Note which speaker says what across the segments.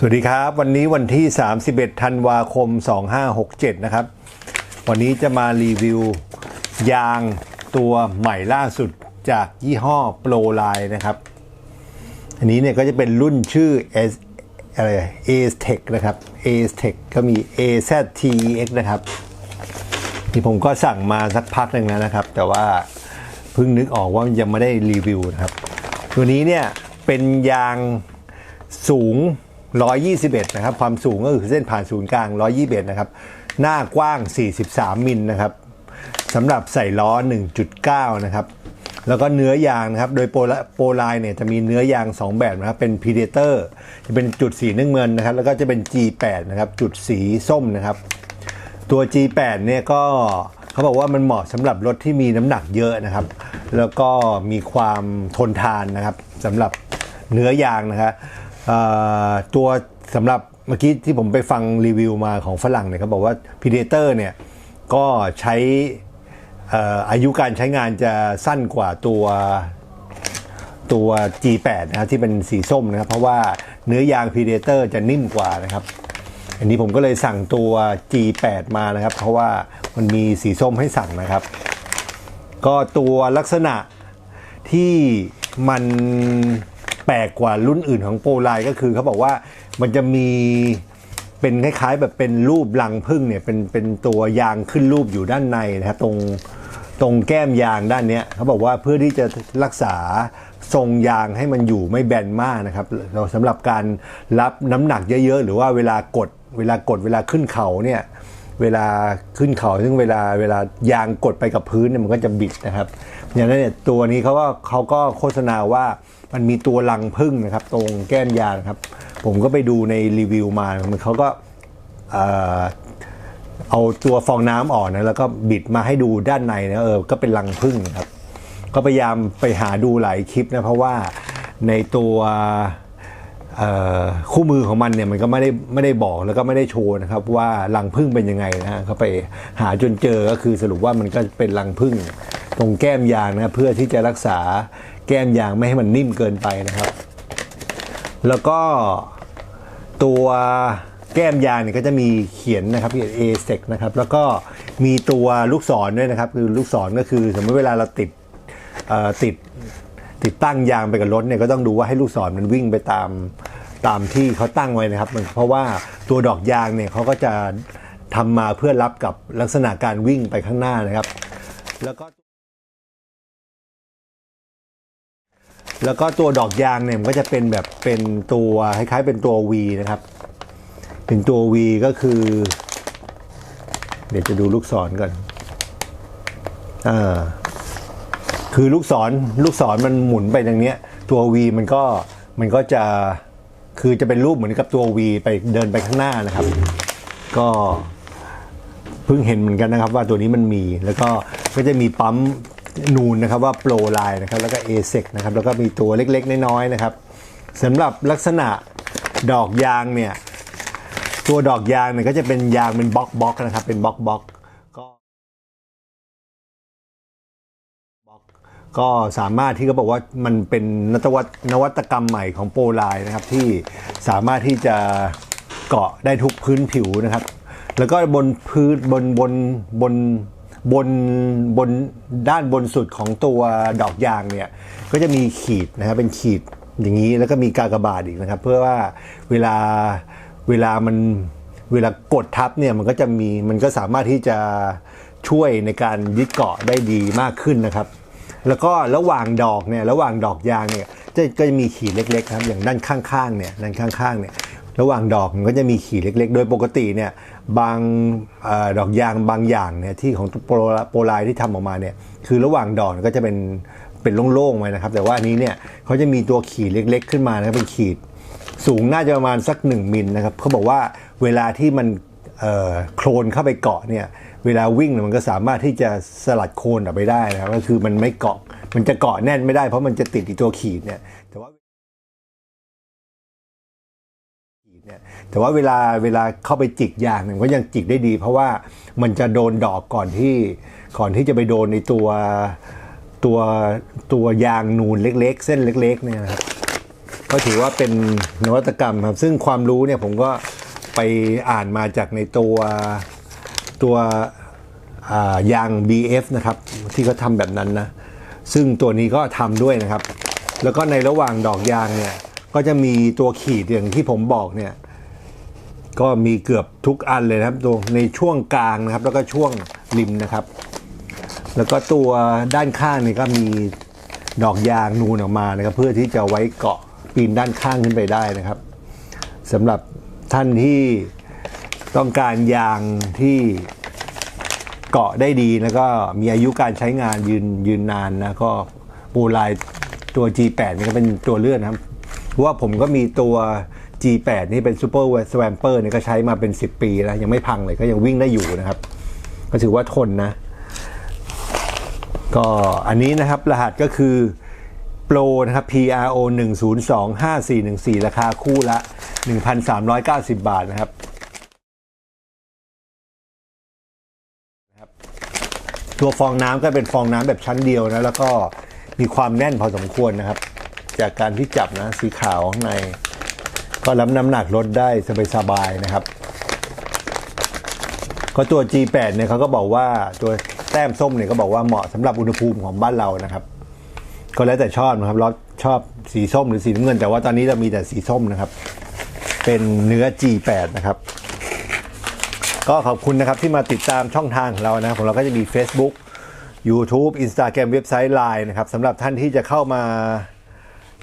Speaker 1: สวัสดีครับ วันนี้วันที่ 31 ธันวาคม 2567 นะครับ วันนี้จะมารีวิวยางตัวใหม่ล่าสุดจากยี่ห้อโปรไลน์นะครับ อันนี้เนี่ยก็จะเป็นรุ่นชื่อ S อะไร a s t e c นะครับ a s t e c ก็มี AZTEX นะครับ ที่ผมก็สั่งมาสักพักหนึ่งแล้วนะครับ แต่ว่าเพิ่งนึกออกว่ายังไม่ได้รีวิวนะครับ ตัวนี้เนี่ยเป็นยางสูง 121 นะครับ ความสูงก็คือเส้นผ่านศูนย์กลาง 121 นะครับ หน้ากว้าง 43 มิลนะครับสำหรับใส่ล้อ 1.9 นะครับ แล้วก็เนื้อยางนะครับ โดยโปรโปรไลน์เนี่ยจะมีเนื้อยาง 2 แบบนะครับ เป็น Predator จะเป็นจุดสีน้ำเงินนะครับ แล้วก็จะเป็น G8 นะครับ จุดสีส้มนะครับ ตัว G8 เนี่ยก็เขาบอกว่ามันเหมาะสำหรับรถที่มีน้ำหนักเยอะนะครับ แล้วก็มีความทนทานนะครับสำหรับเนื้อยางนะครับ ตัวสำหรับเมื่อกี้ที่ผมไปฟังรีวิวมาของฝรั่งเนี่ยเขาบอกว่า Predator เนี่ยก็ใช่ออายุการใช้งานจะสั้นกว่าตัวตัว G8 นะครับที่เป็นสีส้มนะครับเพราะว่าเนื้อยาง Predator จะนิ่มกว่านะครับ อันนี้ผมก็เลยสั่งตัว G8 มานะครับ เพราะว่ามันมีสีส้มให้สั่งนะครับ ก็ตัวลักษณะที่มัน แปลกกว่ารุ่นอื่นของโปรไลก็คือเขาบอกว่ามันจะมีเป็นคล้ายๆแบบเป็นรูปรังพึ่งเนี่ยเป็นเป็นตัวยางขึ้นรูปอยู่ด้านในนะครับตรงตรงแก้มยางด้านเนี้ยเขาบอกว่าเพื่อที่จะรักษาทรงยางให้มันอยู่ไม่แบนมากนะครับเราสำหรับการรับน้ำหนักเยอะๆ หรือว่าเวลากดเวลากดเวลาขึ้นเขาเนี่ย เวลาขึ้นเขาซึ่งเวลาเวลายางกดไปกับพื้นเนี่ยมันก็จะบิดนะครับอย่างนั้นเนี่ยตัวนี้เขาก็เขาก็โฆษณาว่ามันมีตัวรังพึ่งนะครับ ตรงแก้มยางครับ ผมก็ไปดูในรีวิวมามันเขาก็เอาตัวฟองน้ำออกนะแล้วก็บิดมาให้ดูด้านในนะเออก็เป็นรังพึ่งครับ ก็พยายามไปหาดูหลายคลิปนะเพราะว่าในตัว คู่มือของมันเนี่ยมันก็ไม่ได้ไม่ได้บอกแล้วก็ไม่ได้โชว์นะครับ ว่ารังพึ่งเป็นยังไงนะฮะเขาไปหาจนเจอก็คือสรุปว่ามันก็เป็นรังพึ่งตรงแก้มยางนะเพื่อที่จะรักษาแก้มยางไม่ให้มันนิ่มเกินไปนะครับ แล้วก็ตัวแก้มยางเนี่ยก็จะมีเขียนนะครับเขียน A s e c นะครับแล้วก็มีตัวลูกศรด้วยนะครับคือลูกศรก็คือสมมติเวลาเราติดติดติดตั้งยางไปกับรถเนี่ยก็ต้องดูว่าให้ลูกศรมันวิ่งไปตาม ตามที่เขาตั้งไว้นะครับมันเพราะว่าตัวดอกยางเนี่ยเขาก็จะทำมาเพื่อรับกับลักษณะการวิ่งไปข้างหน้านะครับ แล้วก็ แล้วก็ตัวดอกยางเนี่ยมันก็จะเป็นแบบเป็นตัวคล้ายๆเป็นตัว V นะครับ เป็นตัว V ก็คือ เดี๋ยวจะดูลูกศรก่อนอ่าคือลูกศรลูกศรมันหมุนไปทางเนี้ย ตัว V มันก็มันก็จะ คือจะเป็นรูปเหมือนกับตัว V ไปเดินไปข้างหน้านะครับ ก็เพิ่งเห็นเหมือนกันนะครับ ว่าตัวนี้มันมีแล้วก็ก็จะมีปั๊มนูนนะครับว่าโปรไลน์นะครับแล้วก็ a s e c นะครับแล้วก็มีตัวเล็กๆ น้อยๆนะครับสำหรับลักษณะดอกยางเนี่ยตัวดอกยางเนี่ยก็จะเป็นยางเป็นบล็อกบล็อกนะครับเป็นบล็อกบล็อก ก็สามารถที่เขาบอกว่ามันเป็นนวัตนวัตกรรมใหม่ของโปรไลน์นะครับ ที่สามารถที่จะเกาะได้ทุกพื้นผิวนะครับ แล้วก็บนพื้นบนบนบนบนบนด้านบนสุดของตัวดอกยางเนี่ยก็จะมีขีดนะครับเป็นขีดอย่างนี้แล้วก็มีกากบาทอีกนะครับ เพื่อว่าเวลาเวลามันเวลากดทับเนี่ยมันก็จะมีมันก็สามารถที่จะช่วยในการยึดเกาะได้ดีมากขึ้นนะครับ แล้วก็ระหว่างดอกเนี่ยระหว่างดอกยางเนี่ยจะก็จะมีขีดเล็กๆครับอย่างด้านข้างๆเนี่ยด้านข้างๆเนี่ยระหว่างดอกมันก็จะมีขีดเล็ก ๆ โดยปกติเนี่ยบางอดอกยางบางอย่างเนี่ยที่ของโปรโปรไลที่ทำออกมาเนี่ยคือระหว่างดอกก็จะเป็นเป็นโล่งๆไว้นะครับ แต่ว่าอันนี้เนี่ยเขาจะมีตัวขีดเล็ก ๆ ขึ้นมานะครับเป็นขีดสูงน่าจะประมาณสัก 1มิลนะครับเขาบอกว่าเวลาที่มัน โคลนเข้าไปเกาะเนี่ยเวลาวิ่งมันก็สามารถที่จะสลัดโคลนออกไปได้นะครับก็คือมันไม่เกาะมันจะเกาะแน่นไม่ได้เพราะมันจะติดตัวขีดเนี่ยแต่ว่าแต่ว่าเวลาเวลาเข้าไปจิกยางเนี่ยมันก็ยังจิกได้ดี เพราะว่ามันจะโดนดอกก่อนที่ก่อนที่จะไปโดนในตัวตัวตัวยางนูนเล็ก ๆ เส้นเล็ก ๆ เนี่ยนะครับก็ถือว่าเป็นนวัตกรรมครับ ซึ่งความรู้เนี่ยผมก็ ไปอ่านมาจากในตัวตัวยาง BF นะครับ ที่เขาทำแบบนั้นนะ ซึ่งตัวนี้ก็ทำด้วยนะครับ แล้วก็ในระหว่างดอกยางเนี่ย ก็จะมีตัวขีดอย่างที่ผมบอกเนี่ย ก็มีเกือบทุกอันเลยนะครับตัวในช่วงกลางนะครับ แล้วก็ช่วงริมนะครับ แล้วก็ตัวด้านข้างนี่ก็มีดอกยางนูนออกมานะครับ เพื่อที่จะไว้เกาะปีนด้านข้างขึ้นไปได้นะครับสำหรับ ท่านที่ต้องการยางที่เกาะได้ดีแล้วก็มีอายุการใช้งานยืนยืนนานนะก็ปูลายตัว G8 นี่ก็เป็นตัวเลือกนะครับว่าผมก็มีตัว G8 นี่เป็น Super Swamper นี่ก็ใช้มาเป็น 10 ปีแล้ว ยังไม่พังเลยก็ยังวิ่งได้อยู่นะครับ ก็ถือว่าทนนะ ก็อันนี้นะครับรหัสก็คือ Pro นะครับ PRO 1 0 2 5 4 1 4 ราคาคู่ละ 1,390 บาทนะครับตัวฟองน้ำก็เป็นฟองน้ำแบบชั้นเดียวนะแล้วก็มีความแน่นพอสมควรนะครับ จากการที่จับนะสีขาวข้างใน ก็รับน้ำหนักลดได้สบายๆนะครับ ก็ตัว G8 เนี่ยเขาก็บอกว่าตัวแต้มส้มเนี่ยก็บอกว่าเหมาะสำหรับอุณหภูมิของบ้านเรานะครับ ก็แล้วแต่ชอบนะครับเราชอบสีส้มหรือสีน้ำเงิน แต่ว่าตอนนี้เรามีแต่สีส้มนะครับ เป็นเนื้อ G8 นะครับ ก็ขอบคุณนะครับที่มาติดตามช่องทางของเรานะของเราก็จะมี Facebook YouTube Instagram เว็บไซต์ Line นะครับสำหรับท่านที่จะเข้ามา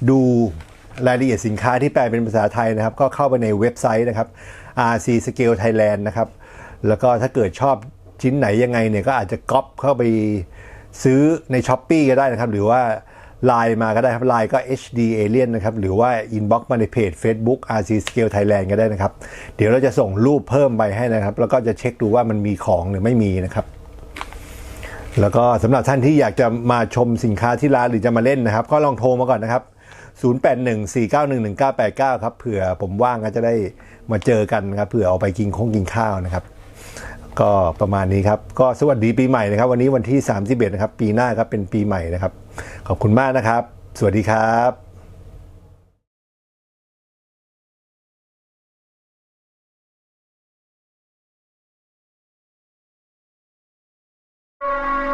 Speaker 1: ดูรายละเอียดสินค้าที่แปลเป็นภาษาไทยนะครับ ก็เข้าไปในเว็บไซต์นะครับ RC Scale Thailand นะครับ แล้วก็ถ้าเกิดชอบชิ้นไหนยังไงเนี่ยก็อาจจะก๊อปเข้าไปซื้อใน s h อ p e e ก็ได้นะครับ หรือว่า ไลน์มาก็ได้ครับไลน์ก็ HD Alien นะครับ หรือว่า inbox มาในเพจ Facebook RC Scale Thailand ก็ได้นะครับ เดี๋ยวเราจะส่งรูปเพิ่มไปให้นะครับ แล้วก็จะเช็คดูว่ามันมีของหรือไม่มีนะครับแล้วก็สำหรับท่านที่อยากจะมาชมสินค้าที่ร้านหรือจะมาเล่นนะครับ ก็ลองโทรมาก่อนนะครับ 0814911989 ครับเผื่อผมว่างก็จะได้มาเจอกันนะครับเผื่อเอาไปกินคงกินข้าวนะครับ ก็ประมาณนี้ครับ ก็สวัสดีปีใหม่นะครับ วันนี้วันที่ 31 นะครับ ปีหน้าครับเป็นปีใหม่นะครับ ขอบคุณมากนะครับ สวัสดีครับ「